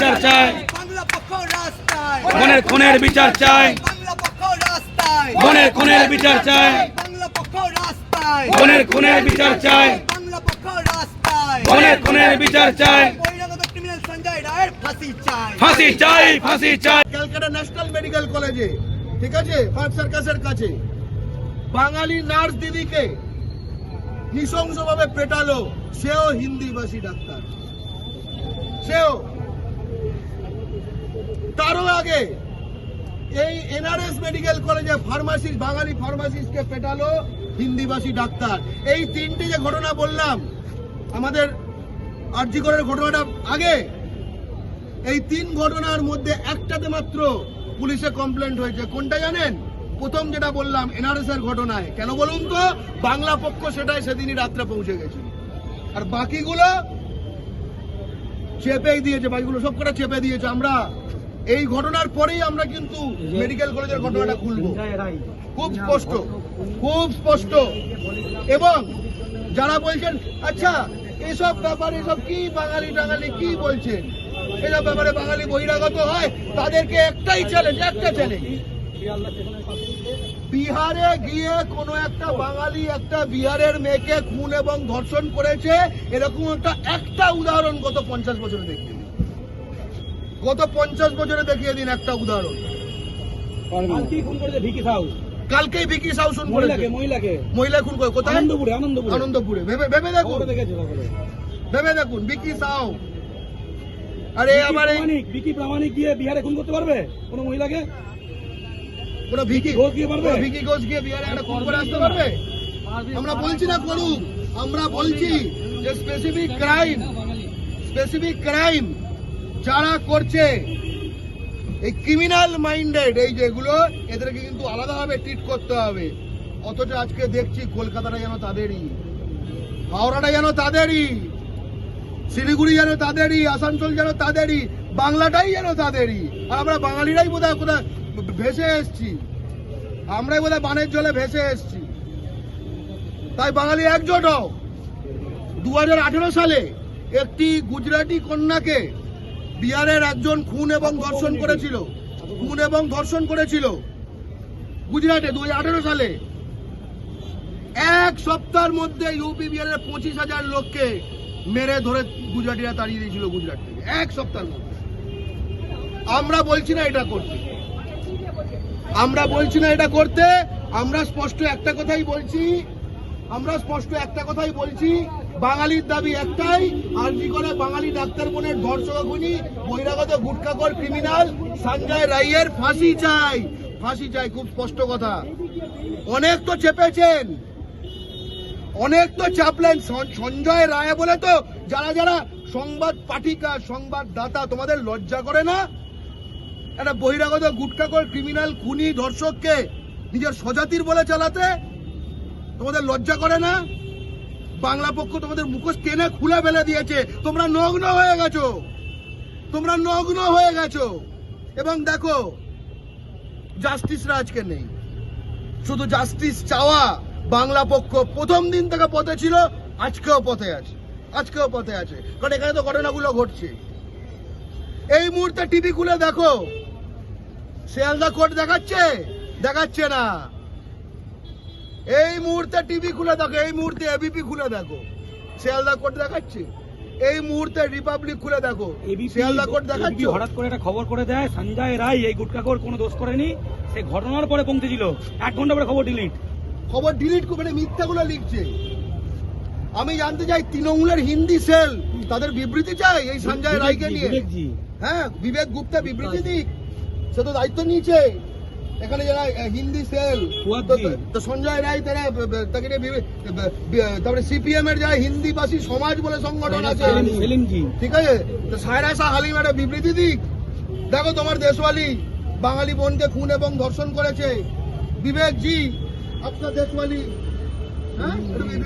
বিচার চাই। বাংলা পক্ষ খুনের বিচার চাই। বাংলা পক্ষ খুনের বিচার চাই। বাংলা পক্ষ খুনের বিচার চাই। বাংলা পক্ষ রাস্তায়। খুনের বিচার চাই। ফাঁসি চাই। ফাঁসি চাই ক্যালকাটা ন্যাশনাল মেডিকেল কলেজে ঠিক আছে? পার্ক সার্কাসের কাছে। বাঙালি নার্স দিদিকে নৃশংসভাবে পেটালো। সেও হিন্দিভাষী ডাক্তার। সেও আগে এই এনআরএস মেডিকেল কলেজে ফার্মাসিস্ট বাঙালি ফার্মাসিস্টকে পেটালো হিন্দিভাষী ডাক্তার। এই তিনটে যে ঘটনা বললাম, আমাদের আর্যিকরের ঘটনাটা আগে, এই তিন ঘটনার মধ্যে একটাতে মাত্র পুলিশে কমপ্লেন্ট হয়েছে। কোনটা জানেন? প্রথম যেটা বললাম এনআরএস এর ঘটনায়। কেন বলুন তো? বাংলা পক্ষ সেটাই সেদিনই রাত্রে পৌঁছে গেছে আর বাকিগুলো চেপেই দিয়েছে, বাকিগুলো সব কটা চেপে দিয়েছে। আমরা এই ঘটনার পরেই আমরা কিন্তু মেডিকেল কলেজের ঘটনাটা খুলবো। খুব স্পষ্ট খুব স্পষ্ট। এবং যারা বলছেন আচ্ছা এসব ব্যাপারে এসব কি বাঙালি টাঙালি কি বলছেন এসব ব্যাপারে বাঙালি বহিরাগত হয়? তাদেরকে একটাই চ্যালেঞ্জ একটা চ্যালেঞ্জ বিহারে গিয়ে কোনো একটা বাঙালি একটা বিহারের মেয়েকে খুন এবং ধর্ষণ করেছে, এরকম একটা একটা উদাহরণ গত পঞ্চাশ বছরে দিন গত পঞ্চাশ বছরে দেখিয়ে দিন একটা উদাহরণ। কালকেই ভিকি সাউ। ভিকি শুন মহিলাকে মহিলা খুন করে কোথায়? আনন্দপুরে আনন্দপুরে। আনন্দপুরে। ভেবে ভেবে দেখুন। ভেবে দেখুন ভিকি সাউ। আরে আমার এই প্রামাণিক গিয়ে বিহারে খুন করতে পারবে? কোনো মহিলাকে? কোনো ভিকি ঘোষ গিয়ে পারবে? ভিকি ঘোষ গিয়ে বিহারে একটা খুন করে আসতে পারবে? আমরা বলছি না করুক আমরা বলছি যে স্পেসিফিক ক্রাইম স্পেসিফিক ক্রাইম যারা করছে, এই ক্রিমিনাল মাইন্ডেড এই যেগুলো, এদেরকে কিন্তু আলাদাভাবে ট্রিট করতে হবে। অথচ আজকে দেখছি কলকাতাটা যেন তাদেরই, হাওড়াটা যেন তাদেরই, শিলিগুড়ি যেন তাদেরই, আসানসোল যেন তাদেরই, বাংলাটাই যেন তাদেরই। আর আমরা বাঙালিরাই বোধহয় কোথায় ভেসে এসছি। আমরাই বোধহয় বানের জলে ভেসে এসছি। তাই বাঙালি একজোট হও। দু হাজার আঠারো সালে একটি গুজরাটি কন্যাকে বিহারের একজন খুন এবং ধর্ষণ করেছিল। খুন এবং ধর্ষণ করেছিল। গুজরাটে দু হাজার আঠেরো সালে। এক সপ্তাহের মধ্যে ইউপি বিহারের পঁচিশ হাজার লোককে মেরে ধরে গুজরাটিরা তাড়িয়ে দিয়েছিল গুজরাট থেকে। এক সপ্তাহের মধ্যে। আমরা বলছি না এটা করতে। আমরা বলছি না এটা করতে। আমরা স্পষ্ট একটা কথাই বলছি। আমরা স্পষ্ট একটা কথাই বলছি। বাঙালির দাবি একটাই আরজি করে বাঙালি ডাক্তার বোনের ধর্ষক খুনি বহিরাগত গুটকাকর ক্রিমিনাল সঞ্জয় রাইয়ের ফাঁসি চাই। ফাঁসি চাই, খুব স্পষ্ট কথা। অনেক তো চেপেছেন। অনেক তো চাপলেন সঞ্জয় রায় বলে তো যারা যারা সংবাদ পাঠিকা সংবাদদাতা তোমাদের লজ্জা করে না? একটা বহিরাগত গুটকাকর ক্রিমিনাল খুনি ধর্ষককে নিজের স্বজাতির বলে চালাতে তোমাদের লজ্জা করে না? বাংলা পক্ষ তোমাদের মুখোশ টেনে খুলে ফেলে দিয়েছে। তোমরা নগ্ন হয়ে গেছো। তোমরা নগ্ন হয়ে গেছো। এবং দেখো, জাস্টিসরা আজকে নেই। শুধু জাস্টিস চাওয়া বাংলা পক্ষ প্রথম দিন থেকে পথে ছিল, আজকেও পথে আছে। আজকেও পথে আছে। কারণ এখানে তো ঘটনাগুলো ঘটছে। এই মুহূর্তে টিভি খুলে দেখো। শিয়ালদা কোর্ট দেখাচ্ছে? দেখাচ্ছে না। এই মুহূর্তে টিভি খুলে দেখো এই মুহূর্তে এবিপি খুলে দেখো। শিয়ালদা কোর্ট দেখাচ্ছে। এই মুহূর্তে রিপাবলিক খুলে দেখো। শিয়ালদা কোর্ট দেখাচ্ছে? হঠাৎ করে একটা খবর করে দেয় সঞ্জয় রায় এই গুটকাকর কোনো দোষ করেনি। সে ঘটনার পরে পৌঁছেছিল এক ঘণ্টা পরে খবর ডিলিট খবর ডিলিট করে মানে মিথ্যাগুলো লিখছে। আমি জানতে চাই তৃণমূলের হিন্দি সেল তাদের বিবৃতি চাই এই সঞ্জয় রায়কে নিয়ে? হ্যাঁ বিবেক গুপ্তা বিবৃতি দিক। সে তো দায়িত্ব নিয়েছে। এখানে যারা হিন্দি সেল তো- সঞ্জয় রায় তারা তাকে তারপরে সিপিএম এর যারা হিন্দিভাষী সমাজ বলে সংগঠন আছে ঠিক আছে? তো সায়রা শাহ হালিম একটা বিবৃতি দিক। দেখো তোমার দেশওয়ালি বাঙালি বোনকে খুন এবং ধর্ষণ করেছে। বিবেক জি আপনার দেশওয়ালি হ্যাঁ?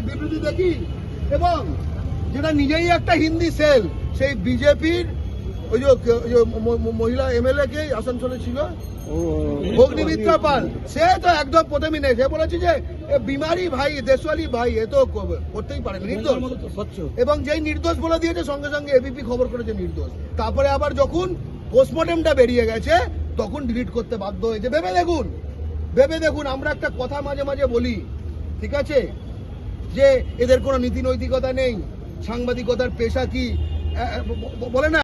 বিবৃতি দেখি। এবং যেটা নিজেই একটা হিন্দি সেল সেই বিজেপির ওই যে মহিলা এমএলএ কে আসানসোলে ছিল? অগ্নিমিত্রা পাল। সে তো একদম নেই। সে বলেছে যে বিমারি ভাই দেশওয়ালি ভাই এ তো করতেই পারে নির্দোষ। এবং যেই নির্দোষ বলে দিয়েছে সঙ্গে সঙ্গে এবিপি খবর করেছে নির্দোষ। তারপরে আবার যখন পোস্টমর্টমটা বেরিয়ে গেছে তখন ডিলিট করতে বাধ্য হয়েছে। ভেবে দেখুন ভেবে দেখুন আমরা একটা কথা মাঝে মাঝে বলি ঠিক আছে? যে এদের কোনো নীতি নৈতিকতা নেই। সাংবাদিকতার পেশা কি? বলে না?